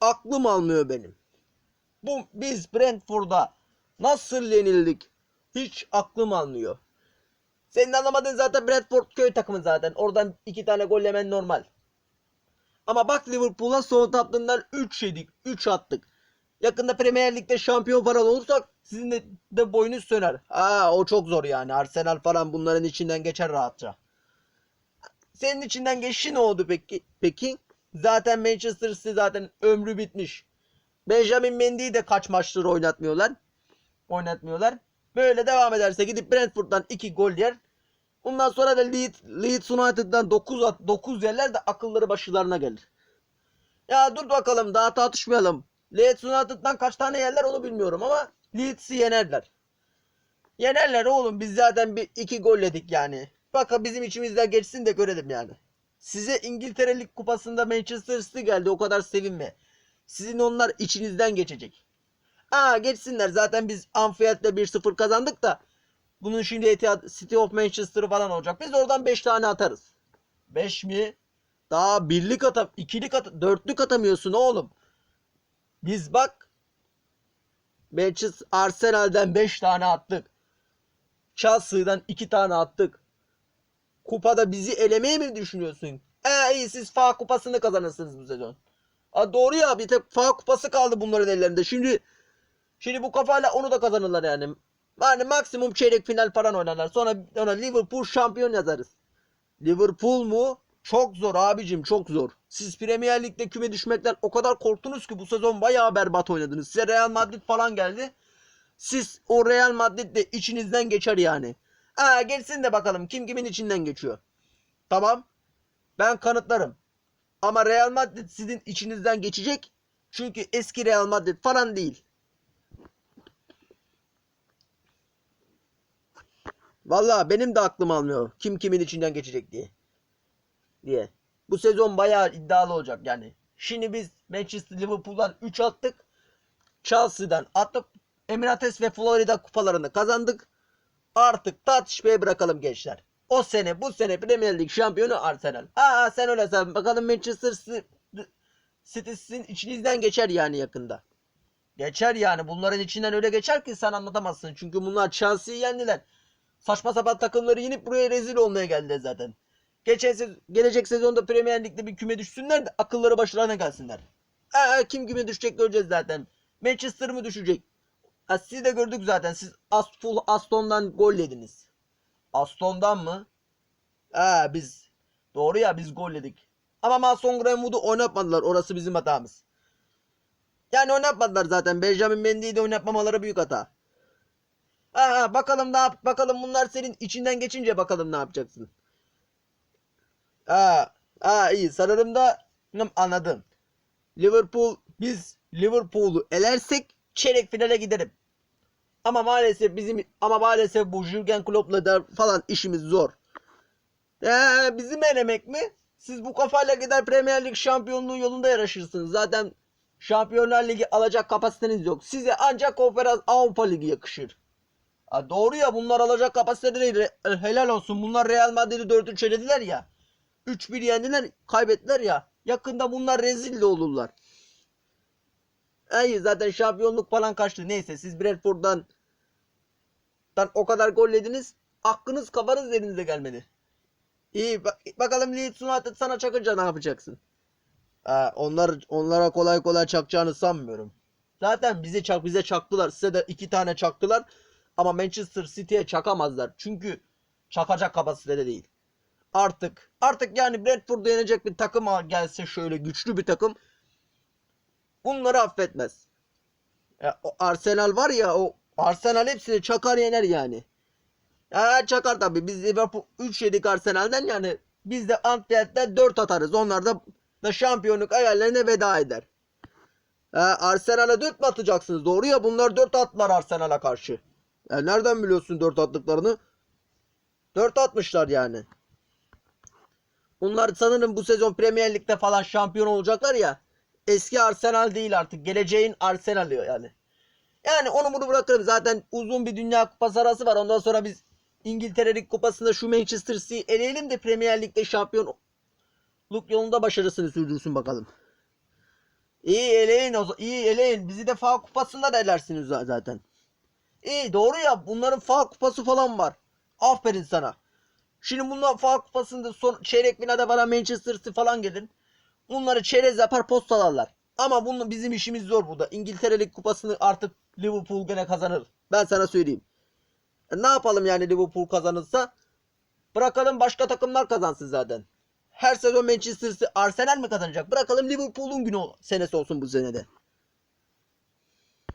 aklım almıyor benim. Bu biz Brentford'a nasıl yenildik? Hiç aklım almıyor. Senin anlamadığın zaten Brentford köy takımı zaten. Oradan iki tane gol yemen normal. Ama bak Liverpool'a Southampton'dan 3 yedik. 3 attık. Yakında Premier Lig'de şampiyon falan olursak sizin de, de boynuz söner. Aa o çok zor yani. Arsenal falan bunların içinden geçer rahatça. Senin içinden geçişi ne oldu peki? Peki? Zaten Manchester City zaten ömrü bitmiş. Benjamin Mendy'yi de kaç maçtır oynatmıyorlar. Oynatmıyorlar. Böyle devam ederse gidip Brentford'dan 2 gol yer. Ondan sonra da Leeds, Leeds United'dan 9 at 9 yerler de akılları başlarına gelir. Ya dur bakalım daha tartışmayalım. Leeds United'dan kaç tane yerler onu bilmiyorum ama Leeds'i yenerler. Yenerler oğlum biz zaten bir iki gol yedik yani. Baka bizim içimizden geçsin de görelim yani. Size İngiltere Lig Kupası'nda Manchester City geldi o kadar sevinme. Sizin onlar içinizden geçecek. Aa geçsinler zaten biz Anfield'de 1-0 kazandık da bunun şimdi Etihad City of Manchester'ı falan olacak. Biz oradan 5 tane atarız. 5 mi? Daha birlik atam, ikilik at, dörtlük atamıyorsun oğlum. Biz bak Manchester Arsenal'den 5 tane attık. Chelsea'dan 2 tane attık. Kupada bizi elemeye mi düşünüyorsun? E iyi siz FA kupasını kazanırsınız bu sezon. Aa, doğru ya bir tek FA kupası kaldı bunların ellerinde. Şimdi şimdi bu kafayla onu da kazanırlar yani. Yani maksimum çeyrek final falan oynarlar. Sonra ona Liverpool şampiyon yazarız. Liverpool mu? Çok zor abicim çok zor. Siz Premier Lig'de küme düşmekten o kadar korktunuz ki bu sezon bayağı berbat oynadınız. Size Real Madrid falan geldi. Siz o Real Madrid de içinizden geçer yani. Ha geçsin de bakalım kim kimin içinden geçiyor. Tamam. Ben kanıtlarım. Ama Real Madrid sizin içinizden geçecek. Çünkü eski Real Madrid falan değil. Vallahi benim de aklım almıyor. Kim kimin içinden geçecek diye. Diye. Bu sezon bayağı iddialı olacak yani. Şimdi biz Manchester Liverpool'dan 3 attık. Chelsea'den attık. Emirates ve Florida kupalarını kazandık. Artık tartışmayı bırakalım gençler. O sene bu sene Premier Lig şampiyonu Arsenal. Aa sen öyle sen bakalım Manchester City sizin içinizden geçer yani yakında. Geçer yani bunların içinden öyle geçer ki sen anlatamazsın. Çünkü bunlar Chelsea'yi yendiler. Saçma sapan takımları yenip buraya rezil olmaya geldiler zaten. Geçen sez gelecek sezonda Premier Lig'de bir küme düşsünler de akılları başlarına gelsinler. Aa, kim küme düşecek göreceğiz zaten. Manchester mı düşecek? Ha, siz de gördük zaten. Siz Ast full Aston'dan gol yediniz. Aston'dan mı? Ha biz doğru ya biz gol yedik. Ama Mason Greenwood'u oynatmadılar. Orası bizim hatamız. Yani oynatmadılar zaten. Benjamin Mendy'yi de oynatmamaları büyük hata. Ha, bakalım ne yap bakalım bunlar senin içinden geçince bakalım ne yapacaksın. Ha, ha iyi sanırım da anladım. Liverpool biz Liverpool'u elersek çeyrek finale giderim. Ama maalesef bizim ama maalesef bu Jurgen Klopp'la da falan işimiz zor. Ee, bizim elemek mi? Siz bu kafayla gider Premier Lig şampiyonluğu yolunda yarışırsınız. Zaten Şampiyonlar Ligi alacak kapasiteniz yok. Size ancak Konferans Avrupa Ligi yakışır. Ha, doğru ya bunlar alacak kapasitede değil. Re- Helal olsun. Bunlar Real Madrid'i 4-3 elediler ya. 3-1 yendiler, kaybettiler ya. Yakında bunlar rezil de olurlar. İyi zaten şampiyonluk falan kaçtı. Neyse siz Brentford'dan dan o kadar gol yediniz. Aklınız kafanız yerinize gelmedi. İyi bak, bakalım Leeds United sana çakınca ne yapacaksın? Ha, onlar onlara kolay kolay çakacağını sanmıyorum. Zaten bize çak bize çaktılar. Size de iki tane çaktılar. Ama Manchester City'ye çakamazlar. Çünkü çakacak kapasitede değil. Artık artık yani Brentford'u yenecek bir takım gelse şöyle güçlü bir takım bunları affetmez. Ya, o Arsenal var ya o Arsenal hepsini çakar yener yani. Ya çakar tabi. Biz Liverpool 3 yedik Arsenal'den yani biz de Anfield'den 4 atarız. Onlar da, da şampiyonluk hayallerine veda eder. Ya, Arsenal'a 4 mü atacaksınız? Doğru ya bunlar 4 attılar Arsenal'a karşı. Ya, nereden biliyorsun 4 attıklarını? 4 atmışlar yani. Bunlar sanırım bu sezon Premier Lig'de falan şampiyon olacaklar ya. Eski Arsenal değil artık. Geleceğin Arsenal'ı yani. Yani onu bunu bırakırım. Zaten uzun bir Dünya Kupası arası var. Ondan sonra biz İngiltere Lig Kupası'nda şu Manchester City'yi eleyelim de Premier Lig'de şampiyonluk yolunda başarısını sürdürsün bakalım. İyi eleyin iyi eleyin. Bizi de FA kupasında da elersiniz za- zaten. İyi doğru ya. Bunların FA kupası falan var. Aferin sana. Şimdi bunlar FA kupasında son çeyrek finalde bana Manchester City falan gelin. Bunları çerez yapar postalarlar. Ama bunun bizim işimiz zor burada. İngiltere Lig kupasını artık Liverpool gene kazanır. Ben sana söyleyeyim. E, ne yapalım yani Liverpool kazanırsa? Bırakalım başka takımlar kazansın zaten. Her sezon Manchester City Arsenal mi kazanacak? Bırakalım Liverpool'un günü senesi olsun bu senede.